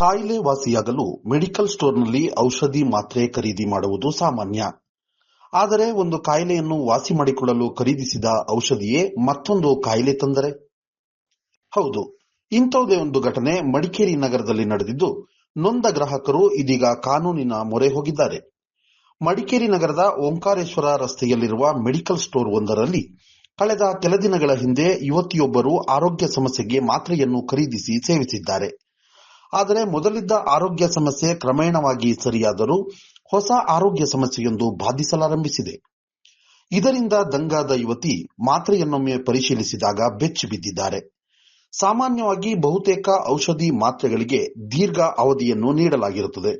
ಕಾಯಿಲೆ ವಾಸಿಯಾಗಲು ಮೆಡಿಕಲ್ ಸ್ಟೋರ್ನಲ್ಲಿ ಔಷಧಿ ಮಾತ್ರೆ ಖರೀದಿ ಮಾಡುವುದು ಸಾಮಾನ್ಯ. ಆದರೆ ಒಂದು ಕಾಯಿಲೆಯನ್ನು ವಾಸಿ ಮಾಡಿಕೊಳ್ಳಲು ಖರೀದಿಸಿದ ಔಷಧಿಯೇ ಮತ್ತೊಂದು ಕಾಯಿಲೆ ತಂದರೆ. ಹೌದು ಇಂಥದೇ ಒಂದು ಘಟನೆ ಮಡಿಕೇರಿ ನಗರದಲ್ಲಿ ನಡೆದಿದ್ದು, ನೊಂದ ಗ್ರಾಹಕರು ಇದೀಗ ಕಾನೂನಿನ ಮೊರೆ ಹೋಗಿದ್ದಾರೆ. ಮಡಿಕೇರಿ ನಗರದ ಓಂಕಾರೇಶ್ವರ ರಸ್ತೆಯಲ್ಲಿರುವ ಮೆಡಿಕಲ್ ಸ್ಟೋರ್ ಒಂದರಲ್ಲಿ ಕಳೆದ ಕೆಲ ದಿನಗಳ ಹಿಂದೆ ಯುವತಿಯೊಬ್ಬರು ಆರೋಗ್ಯ ಸಮಸ್ಯೆಗೆ ಮಾತ್ರೆಯನ್ನು ಖರೀದಿಸಿ ಸೇವಿಸಿದ್ದಾರೆ. ಆದರೆ ಮೊದಲಿದ್ದ ಆರೋಗ್ಯ ಸಮಸ್ಯೆ ಕ್ರಮೇಣವಾಗಿ ಸರಿಯಾದರೂ ಹೊಸ ಆರೋಗ್ಯ ಸಮಸ್ಯೆಯೊಂದು ಬಾಧಿಸಲಾರಂಭಿಸಿದೆ. ಇದರಿಂದ ದಂಗಾದ ಯುವತಿ ಮಾತ್ರೆಯನ್ನೊಮ್ಮೆ ಪರಿಶೀಲಿಸಿದಾಗ ಬೆಚ್ಚಿ ಬಿದ್ದಿದ್ದಾರೆ. ಸಾಮಾನ್ಯವಾಗಿ ಬಹುತೇಕ ಔಷಧಿ ಮಾತ್ರೆಗಳಿಗೆ ದೀರ್ಘ ಅವಧಿಯನ್ನು ನೀಡಲಾಗಿರುತ್ತದೆ.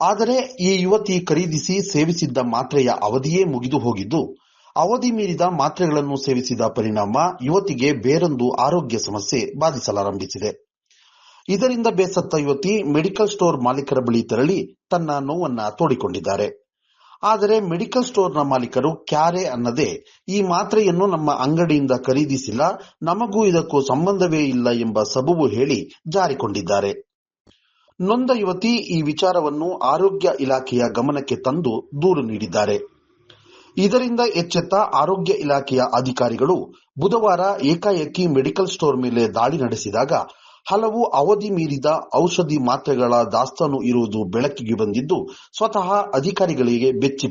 ಆದರೆ ಈ ಯುವತಿ ಖರೀದಿಸಿ ಸೇವಿಸಿದ್ದ ಮಾತ್ರೆಯ ಅವಧಿಯೇ ಮುಗಿದು ಹೋಗಿದ್ದು, ಅವಧಿ ಮೀರಿದ ಮಾತ್ರೆಗಳನ್ನು ಸೇವಿಸಿದ ಪರಿಣಾಮ ಯುವತಿಗೆ ಬೇರೊಂದು ಆರೋಗ್ಯ ಸಮಸ್ಯೆ ಬಾಧಿಸಲಾರಂಭಿಸಿದೆ. ಇದರಿಂದ ಬೇಸತ್ತ ಯುವತಿ ಮೆಡಿಕಲ್ ಸ್ಟೋರ್ ಮಾಲೀಕರ ಬಳಿ ತೆರಳಿ ತನ್ನ ನೋವನ್ನ ತೋಡಿಕೊಂಡಿದ್ದಾರೆ. ಆದರೆ ಮೆಡಿಕಲ್ ಸ್ಟೋರ್ನ ಮಾಲೀಕರು ಕ್ಯಾರೆ ಅನ್ನದೇ ಈ ಮಾತ್ರೆಯನ್ನು ನಮ್ಮ ಅಂಗಡಿಯಿಂದ ಖರೀದಿಸಿಲ್ಲ, ನಮಗೂ ಇದಕ್ಕೂ ಸಂಬಂಧವೇ ಇಲ್ಲ ಎಂಬ ಸಬುಬು ಹೇಳಿ ಜಾರಿಕೊಂಡಿದ್ದಾರೆ. ನೊಂದ ಯುವತಿ ಈ ವಿಚಾರವನ್ನು ಆರೋಗ್ಯ ಇಲಾಖೆಯ ಗಮನಕ್ಕೆ ತಂದು ದೂರು ನೀಡಿದ್ದಾರೆ. ಇದರಿಂದ ಎಚ್ಚೆತ್ತ ಆರೋಗ್ಯ ಇಲಾಖೆಯ ಅಧಿಕಾರಿಗಳು ಬುಧವಾರ ಏಕಾಏಕಿ ಮೆಡಿಕಲ್ ಸ್ಟೋರ್ ಮೇಲೆ ದಾಳಿ ನಡೆಸಿದಾಗ ಹಲವು ಅವಧಿ ಮೀರಿದ ಔಷಧಿ ಮಾತ್ರೆಗಳ ದಾಸ್ತಾನು ಇರುವುದು ಬೆಳಕಿಗೆ ಬಂದಿದ್ದು ಸ್ವತಃ ಅಧಿಕಾರಿಗಳಿಗೆ ಬೆಚ್ಚಿ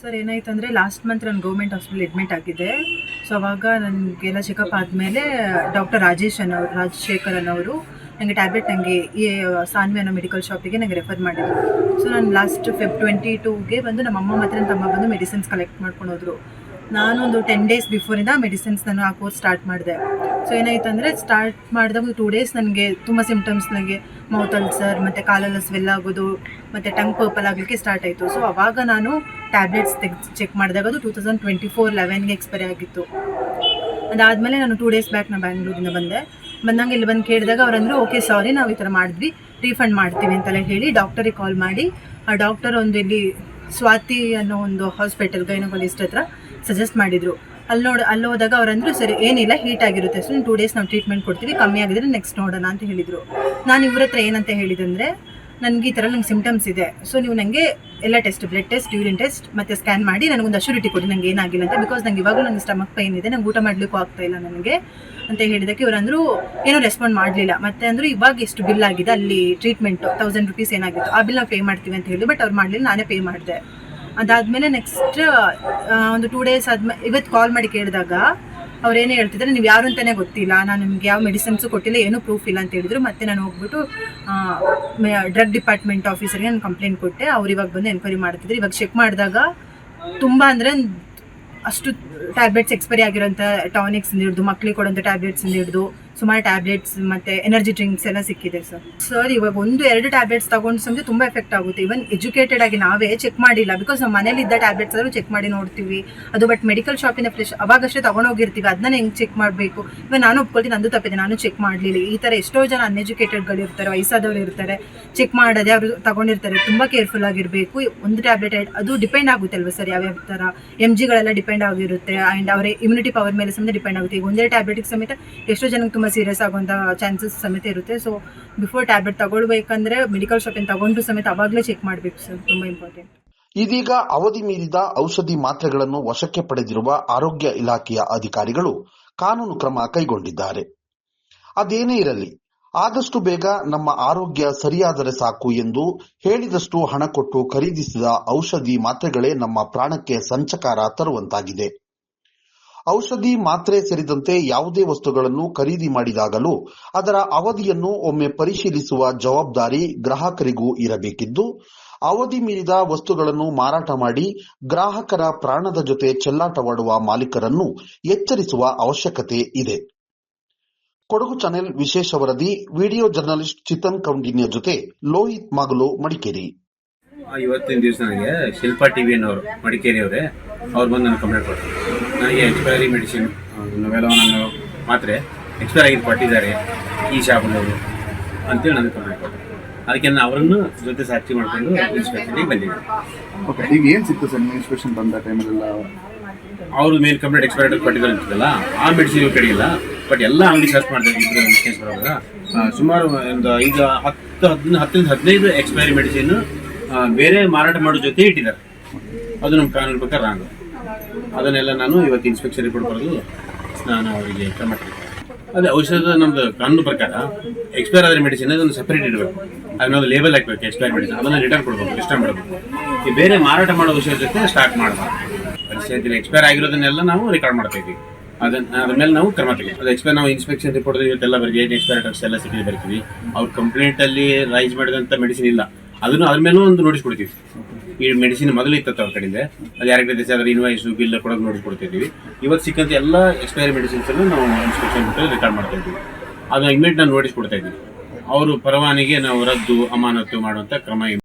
ಸರ್ ಏನಾಯ್ತು ಅಂದರೆ ಲಾಸ್ಟ್ ಮಂತ್ ನಾನು ಗೌರ್ಮೆಂಟ್ ಹಾಸ್ಪಿಟಲ್ ಅಡ್ಮಿಟ್ ಆಗಿದ್ದೆ ಸೊ ಅವಾಗ ನನಗೆಲ್ಲ ಚೆಕಪ್ ಆದಮೇಲೆ ಡಾಕ್ಟರ್ ರಾಜೇಶ್ ಅನ್ನೋ ರಾಜಶೇಖರ್ ಅನ್ನೋರು ನನಗೆ ಟ್ಯಾಬ್ಲೆಟ್ ನನಗೆ ಈ ಸಾನ್ವಿ ಅನ್ನೋ ಮೆಡಿಕಲ್ ಶಾಪಿಗೆ ನನಗೆ ರೆಫರ್ ಮಾಡಿದ್ರು. ಸೊ ನಾನು ಲಾಸ್ಟ್ ಫೆಬ್ ಟ್ವೆಂಟಿ ಟೂಗೆ ಬಂದು ನಮ್ಮ ಅಮ್ಮ ಮತ್ತು ನನ್ನ ತಮ್ಮ ಬಂದು ಮೆಡಿಸಿನ್ಸ್ ಕಲೆಕ್ಟ್ ಮಾಡ್ಕೊಂಡು ಹೋದ್ರು. ನಾನೊಂದು ಟೆನ್ ಡೇಸ್ ಬಿಫೋರಿಂದ ಮೆಡಿಸಿನ್ಸ್ ನಾನು ಆ ಕೋರ್ಸ್ ಸ್ಟಾರ್ಟ್ ಮಾಡಿದೆ. ಸೊ ಏನಾಯ್ತು ಅಂದರೆ ಸ್ಟಾರ್ಟ್ ಮಾಡಿದಾಗ ಟೂ ಡೇಸ್ ನನಗೆ ತುಂಬ ಸಿಂಪ್ಟಮ್ಸ್ ನನಗೆ ಮೌತ್ ಅಲ್ಸರ್ ಮತ್ತು ಕಾಲಲ್ಲಿ ಸ್ವೆಲ್ ಆಗೋದು, ಮತ್ತು ಟಂಗ್ ಪರ್ಪಲ್ ಆಗಲಿಕ್ಕೆ ಸ್ಟಾರ್ಟ್ ಆಯಿತು. ಸೊ ಅವಾಗ ನಾನು ಟ್ಯಾಬ್ಲೆಟ್ಸ್ ತೆಗೆದು ಚೆಕ್ ಮಾಡಿದಾಗ ಅದು ಟೂ ತೌಸಂಡ್ ಟ್ವೆಂಟಿ ಫೋರ್ ಲೆವೆನ್ಗೆ ಎಕ್ಸ್ಪೈರಿ ಆಗಿತ್ತು. ಅದಾದಮೇಲೆ ನಾನು ಟೂ ಡೇಸ್ ಬ್ಯಾಕ್ ನಾನು ಬ್ಯಾಂಗ್ಳೂರಿಂದ ಬಂದೆ. ಬಂದಂಗೆ ಇಲ್ಲಿ ಬಂದು ಕೇಳಿದಾಗ ಅವರಂದ್ರು ಓಕೆ ಸಾರಿ ನಾವು ಈ ಥರ ಮಾಡಿದ್ವಿ. ರೀಫಂಡ್ ಮಾಡ್ತೀವಿ ಅಂತೆಲ್ಲ ಹೇಳಿ ಡಾಕ್ಟರಿಗೆ ಕಾಲ್ ಮಾಡಿ, ಆ ಡಾಕ್ಟರ್ ಒಂದು ಇಲ್ಲಿ ಸ್ವಾತಿ ಅನ್ನೋ ಒಂದು ಹಾಸ್ಪಿಟಲ್ ಗೈನಕಾಲಜಿಸ್ಟ್ ಹತ್ರ ಸಜೆಸ್ಟ್ ಮಾಡಿದರು. ಅಲ್ಲಿ ನೋಡಿ ಅಲ್ಲಿ ಹೋದಾಗ ಅವರಂದ್ರು ಸರಿ, ಏನಿಲ್ಲ ಹೀಟ್ ಆಗಿರುತ್ತೆ. ಸೊ ಟೂ ಡೇಸ್ ನಾವು ಟ್ರೀಟ್ಮೆಂಟ್ ಕೊಡ್ತೀವಿ. ಕಮ್ಮಿ ಆಗಿದ್ರೆ ನೆಕ್ಸ್ಟ್ ನೋಡೋಣ ಅಂತ ಹೇಳಿದರು. ನಾನು ಇವ್ರ ಹತ್ರ ಏನಂತ ಹೇಳಿದಂದರೆ ನನಗೆ ಈ ಥರ ನಂಗೆ ಸಿಮ್ಟಮ್ಸ್ ಇದೆ. ಸೊ ನೀವು ನನಗೆ ಎಲ್ಲ test blood test urine test ಮತ್ತು ಸ್ಕ್ಯಾನ್ ಮಾಡಿ ನನಗೊಂದು ಅಶ್ಯೂರಿಟಿ ಕೊಡಿ ನನಗೆ ಏನಾಗಿಲ್ಲ ಅಂತ. ಬಿಕಾಸ್ ನಂಗೆ ಇವಾಗಲೂ ನನಗೆ ಸ್ಟಮಕ್ ಪೈನ್ ಇದೆ, ನಂಗೆ ಊಟ ಮಾಡಲಿಕ್ಕೂ ಆಗ್ತಾ ಇಲ್ಲ ನನಗೆ ಅಂತ ಹೇಳಿದಕ್ಕೆ ಇವರಂದ್ರು ಏನೂ ರೆಸ್ಪಾಂಡ್ ಮಾಡಲಿಲ್ಲ. ಮತ್ತೆ ಅಂದರು, ಇವಾಗ ಎಷ್ಟು ಬಿಲ್ ಆಗಿದೆ, ಅಲ್ಲಿ ಟ್ರೀಟ್ಮೆಂಟ್ ತೌಸಂಡ್ ರುಪೀಸ್ ಏನಾಗಿತ್ತು, ಆ ಬಿಲ್ ನಾವು ಪೇ ಮಾಡ್ತೀವಿ ಅಂತ ಹೇಳಿ ಬಟ್ ಅವ್ರು ಮಾಡಲಿಲ್ಲ, ನಾನೇ ಪೇ ಮಾಡಿದೆ. ಅದಾದಮೇಲೆ ನೆಕ್ಸ್ಟ್ ಒಂದು ಟೂ ಡೇಸ್ ಆದ್ಮೇಲೆ ಇವತ್ತು ಕಾಲ್ ಮಾಡಿ ಕೇಳಿದಾಗ ಅವ್ರು ಏನು ಹೇಳ್ತಿದ್ದಾರೆ, ನೀವು ಯಾರು ಅಂತಲೇ ಗೊತ್ತಿಲ್ಲ. ನಾನು ನಿಮ್ಗೆ ಯಾವ ಮೆಡಿಸಿನ್ಸು ಕೊಟ್ಟಿಲ್ಲ, ಏನೂ ಪ್ರೂಫ್ ಇಲ್ಲ ಅಂತ ಹೇಳಿದ್ರು. ಮತ್ತೆ ನಾನು ಹೋಗ್ಬಿಟ್ಟು ಡ್ರಗ್ ಡಿಪಾರ್ಟ್ಮೆಂಟ್ ಆಫೀಸರ್ಗೆ ನಾನು ಕಂಪ್ಲೇಂಟ್ ಕೊಟ್ಟೆ. ಅವ್ರು ಇವಾಗ ಬಂದು ಎನ್ಕ್ವೈರಿ ಮಾಡ್ತಿದ್ರು. ಇವಾಗ ಚೆಕ್ ಮಾಡಿದಾಗ ತುಂಬ ಅಂದರೆ ಅಷ್ಟು ಟ್ಯಾಬ್ಲೆಟ್ಸ್ ಎಕ್ಸ್ಪೈರಿ ಆಗಿರೋಂಥ ಟಾನಿಕ್ಸ್ ಹಿಡಿದು, ಮಕ್ಳಿಗೆ ಕೊಡೋಂಥ ಟ್ಯಾಬ್ಲೆಟ್ಸ್ ಹಿಡಿದು ಸುಮಾರು ಟ್ಯಾಬ್ಲೆಟ್ಸ್ ಮತ್ತು ಎನರ್ಜಿ ಡ್ರಿಂಕ್ಸ್ ಎಲ್ಲ ಸಿಕ್ಕಿದೆ ಸರ್ ಸರ್ ಇವಾಗ ಒಂದು ಎರಡು ಟ್ಯಾಬ್ಲೆಟ್ಸ್ ತಗೊಂಡು ಸಂಜೆ ತುಂಬ ಎಫೆಕ್ಟ್ ಆಗುತ್ತೆ. ಇವನ್ ಎಜುಕೇಟೆಡ್ ಆಗಿ ನಾವೇ ಚೆಕ್ ಮಾಡಿಲ್ಲ. ಬಿಕಾಸ್ ನಮ್ಮ ಮನೇಲಿ ಇದ್ದ ಟ್ಯಾಬ್ಲೆಟ್ಸ್ ಆದರೂ ಚೆಕ್ ಮಾಡಿ ನೋಡ್ತೀವಿ. ಅದು ಬಟ್ ಮೆಡಿಕಲ್ ಶಾಪಿನ ಫ್ರೆಶ್ ಅವಾಗಷ್ಟೇ ತಗೊಂಡೋಗಿರ್ತೀವಿ ಅದನ್ನ ಹೆಂಗೆ ಚೆಕ್ ಮಾಡಬೇಕು? ಇವಾಗ ನಾನು ಒಪ್ಕೊಳ್ತೀನಿ, ನಂದು ತಪ್ಪಿದೆ. ನಾನು ಚೆಕ್ ಮಾಡಲಿಲ್ಲ. ಈ ಥರ ಎಷ್ಟೋ ಜನ ಅನ್ಎಜುಕೇಟೆಡ್ಗಳು ಇರ್ತಾರೆ, ವಯಸ್ಸಾದವರು ಇರ್ತಾರೆ. ಚೆಕ್ ಮಾಡದೆ ಅವರು ತಗೊಂಡಿರ್ತಾರೆ. ತುಂಬ ಕೇರ್ಫುಲ್ ಆಗಿರ್ಬೇಕು. ಒಂದು ಟ್ಯಾಬ್ಲೆಟ್ ಅದು ಡಿಪೆಂಡ್ ಆಗುತ್ತೆ ಅಲ್ವಾ ಸರ್ ಯಾವ್ಯಾವ ಥರ ಎಂ ಜಿಗಳೆಲ್ಲ ಡಿಪೆಂಡ್ ಆಗಿರುತ್ತೆ. ಆ್ಯಂಡ್ ಅವರ ಇಮ್ಯುನಿಟಿ ಪವರ್ ಮೇಲೆ ಸಮೇತ ಡಿಪೆಂಡ್ ಆಗುತ್ತೆ. ಈಗ ಒಂದೇ ಟ್ಯಾಬ್ಲೆಟ್ ಸಮೇತ ಎಷ್ಟೋ ಜನಕ್ಕೆ ತುಂಬ ಸೀರಿಯಸ್ ಆಗುವಂಥ ಚಾನ್ಸಸ್ ಸಮೇತ ಇರುತ್ತೆ. ಸೊ ಬಿಫೋರ್ ಟ್ಯಾಬ್ಲೆಟ್ ತಗೊಳ್ಬೇಕಂದ್ರೆ ಮೆಡಿಕಲ್ ಶಾಪಿಂದ ತಗೊಂಡು ಸಮೇತ ಅವಾಗಲೇ ಚೆಕ್ ಮಾಡಬೇಕು ಸರ್ ತುಂಬ ಇಂಪಾರ್ಟೆಂಟ್ ಇದೀಗ ಅವಧಿ ಮೀರಿದ ಔಷಧಿ ಮಾತ್ರೆಗಳನ್ನು ವಶಕ್ಕೆ ಪಡೆದಿರುವ ಆರೋಗ್ಯ ಇಲಾಖೆಯ ಅಧಿಕಾರಿಗಳು ಕಾನೂನು ಕ್ರಮ ಕೈಗೊಂಡಿದ್ದಾರೆ. ಅದೇನೇ ಇರಲಿ, ಆದಷ್ಟು ಬೇಗ ನಮ್ಮ ಆರೋಗ್ಯ ಸರಿಯಾದರೆ ಸಾಕು ಎಂದು ಹೇಳಿದಷ್ಟು ಹಣ ಕೊಟ್ಟು ಖರೀದಿಸಿದ ಔಷಧಿ ಮಾತ್ರೆಗಳೇ ನಮ್ಮ ಪ್ರಾಣಕ್ಕೆ ಸಂಚಕಾರ ತರುವಂತಾಗಿದೆ. ಔಷಧಿ ಮಾತ್ರೆ ಸೇರಿದಂತೆ ಯಾವುದೇ ವಸ್ತುಗಳನ್ನು ಖರೀದಿ ಮಾಡಿದಾಗಲೂ ಅದರ ಅವಧಿಯನ್ನು ಒಮ್ಮೆ ಪರಿಶೀಲಿಸುವ ಜವಾಬ್ದಾರಿ ಗ್ರಾಹಕರಿಗೂ ಇರಬೇಕಿದ್ದು, ಅವಧಿ ಮೀರಿದ ವಸ್ತುಗಳನ್ನು ಮಾರಾಟ ಮಾಡಿ ಗ್ರಾಹಕರ ಪ್ರಾಣದ ಜೊತೆ ಚೆಲ್ಲಾಟವಾಡುವ ಮಾಲೀಕರನ್ನು ಎಚ್ಚರಿಸುವ ಅವಶ್ಯಕತೆ ಇದೆ. ಕೊಡಗು ಚಾನೆಲ್ ವಿಶೇಷ ವರದಿ, ವಿಡಿಯೋ ಜರ್ನಲಿಸ್ಟ್ ಚಿತನ್ ಕೌಂಡಿನ್ಯ ಜೊತೆ ಲೋಹಿತ್ ಮಾಗಲು ಮಡಿಕೇರಿ. ಇವತ್ತಿನ ದಿವಸ ನನಗೆ ಶಿಲ್ಪಾ ಟಿವಿ ಅನ್ನೋರು ಅನ್ನೋರು, ಮಡಿಕೇರಿಯವರೇ, ಅವ್ರು ಬಂದು ನನಗೆ ಕಂಪ್ಲೇಂಟ್ ಕೊಟ್ಟರು ನನಗೆ ಎಕ್ಸ್ಪೈರಿ ಮೆಡಿಸಿನ್ ನಾವೆಲ್ಲ ನಾನು ಮಾತ್ರೆ ಎಕ್ಸ್ಪೈರ್ ಆಗಿದ್ದು ಕೊಟ್ಟಿದ್ದಾರೆ ಈ ಶಾಪ್ನವರು ಅಂತೇಳಿ ನನಗೆ ಕಮೆಂಟ್ ಕೊಟ್ಟರು. ಅದಕ್ಕೆ ನಾನು ಅವರನ್ನು ಜೊತೆ ಸಾಕ್ಷಿ ಮಾಡಿಕೊಂಡು ಇನ್ಸ್ಪೆಕ್ಷನ್ಗೆ ಬಂದಿದ್ದೆ. ಓಕೆ ಈಗ ಏನು ಸಿಕ್ತು ಸರ್ ಇನ್ಸ್ಪೆಕ್ಷನ್ ಬಂದ ಟೈಮಲ್ಲೆಲ್ಲ ಅವರು ಮೇಲೆ ಕಂಪ್ಲೇಂಟ್ ಎಕ್ಸ್ಪೈರಿ ಕೊಟ್ಟಿದ್ದಾರೆ ಅಂತಲ್ಲ ಆ ಮೆಡಿಸಿನ್ ಕಡೆಯಿಲ್ಲ ಬಟ್ ಎಲ್ಲ ಅಂಗಡಿ ಸರ್ಚ್ ಮಾಡ್ತಾರೆ ಇಬ್ಬರು ಆ, ಸುಮಾರು ಒಂದು ಈಗ ಹತ್ತು ಹದಿನ ಹತ್ತರಿಂದ ಹದಿನೈದು ಎಕ್ಸ್ಪೈರಿ ಮೆಡಿಸಿನ್ ಬೇರೆ ಮಾರಾಟ ಮಾಡೋ ಜೊತೆ ಇಟ್ಟಿದ್ದಾರೆ. ಅದು ನಮ್ಮ ಕಾನೂನು ಪ್ರಕಾರ ರಾಂಗ್ ಅದನ್ನೆಲ್ಲ ನಾನು ಇವತ್ತು ಇನ್ಸ್ಪೆಕ್ಷನ್ ರಿಪೋರ್ಟ್ ಬರೆದು ನಾನು ಅವರಿಗೆ ಕ್ರಮ. ಅದೇ ಔಷಧ ನಮ್ಮದು ಕಾನೂನು ಪ್ರಕಾರ ಎಕ್ಸ್ಪೈರ್ ಆದರೆ ಮೆಡಿಸಿನ್ ಅದನ್ನು ಸಪ್ರೇಟ್ ಇಡಬೇಕು. ಅದನ್ನೊಂದು ಲೇಬಲ್ ಹಾಕಬೇಕು ಎಕ್ಸ್ಪೈರ್ ಮೆಡಿಸಿನ್ ಅದನ್ನು ರಿಟರ್ನ್ ಕೊಡಬೇಕು ರಿಟರ್ನ್ ಮಾಡಬೇಕು. ಈ ಬೇರೆ ಮಾರಾಟ ಮಾಡೋ ಔಷಧ ಜೊತೆ ಸ್ಟಾರ್ಟ್ ಮಾಡಬಾರ್ದು ಪರಿಸ್ಥಿತಿ ಎಕ್ಸ್ಪೈರ್ ಆಗಿರೋದನ್ನೆಲ್ಲ ನಾವು ರೆಕಾರ್ಡ್ ಮಾಡ್ತೀವಿ ಇದ್ದೀವಿ. ಅದನ್ನ ಅದ್ರ ಮೇಲೆ ನಾವು ಕ್ರಮ ತೆಗೆ ಅದು ಎಕ್ಸ್ಪೈರ್ ನಾವು ಇನ್ಸ್ಪೆಕ್ಷನ್ ರಿಪೋರ್ಟ್ ಇವತ್ತೆಲ್ಲ ಬರ್ತೀವಿ ಏನು ಎಕ್ಸ್ಪೈರ್ ಡ್ರಗ್ಸ್ ಎಲ್ಲ ಸಿಕ್ಕಿ ಬರ್ತೀವಿ. ಅವ್ರ ಕಂಪ್ಲೇಂಟಲ್ಲಿ ರೈಸ್ ಮಾಡಿದಂಥ ಮೆಡಿಸಿನ್ ಇಲ್ಲ. ಅದನ್ನು ಅದ್ರ ಮೇಲೂ ಒಂದು ನೋಟಿಸ್ ಕೊಡ್ತೀವಿ. ಈ ಮೆಡಿಸಿನ್ ಮೊದಲು ಇತ್ತು ಅವ್ರ ಕಡೆಯಿಂದ. ಅದು ಯಾರಿಗೆ ದಿವಸ ಅದ್ರ ಇನ್ವಾಯ್ಸು ಬಿಲ್ ಕೊಡೋದು ನೋಡಿಸ್ಕೊಡ್ತಿದ್ದೀವಿ ಇವತ್ತು ಸಿಕ್ಕಂತ ಎಲ್ಲ ಎಕ್ಸ್ಪೈರಿ ಮೆಡಿಸಿನ್ಸ್ ಅನ್ನು ನಾವು ಇನ್ಸ್ಪೆಕ್ಷನ್ ಬಿಟ್ಟು ರೆಕಾರ್ಡ್ ಮಾಡ್ತಾ ಇದ್ದೀವಿ. ಅದು ಇಮಿಡಿಯೇಟ್ ನಾನು ನೋಟಿಸ್ ಕೊಡ್ತಾ ಅವರು ಪರವಾನಿಗೆ ನಾವು ರದ್ದು ಅಮಾನತು ಮಾಡುವಂಥ ಕ್ರಮ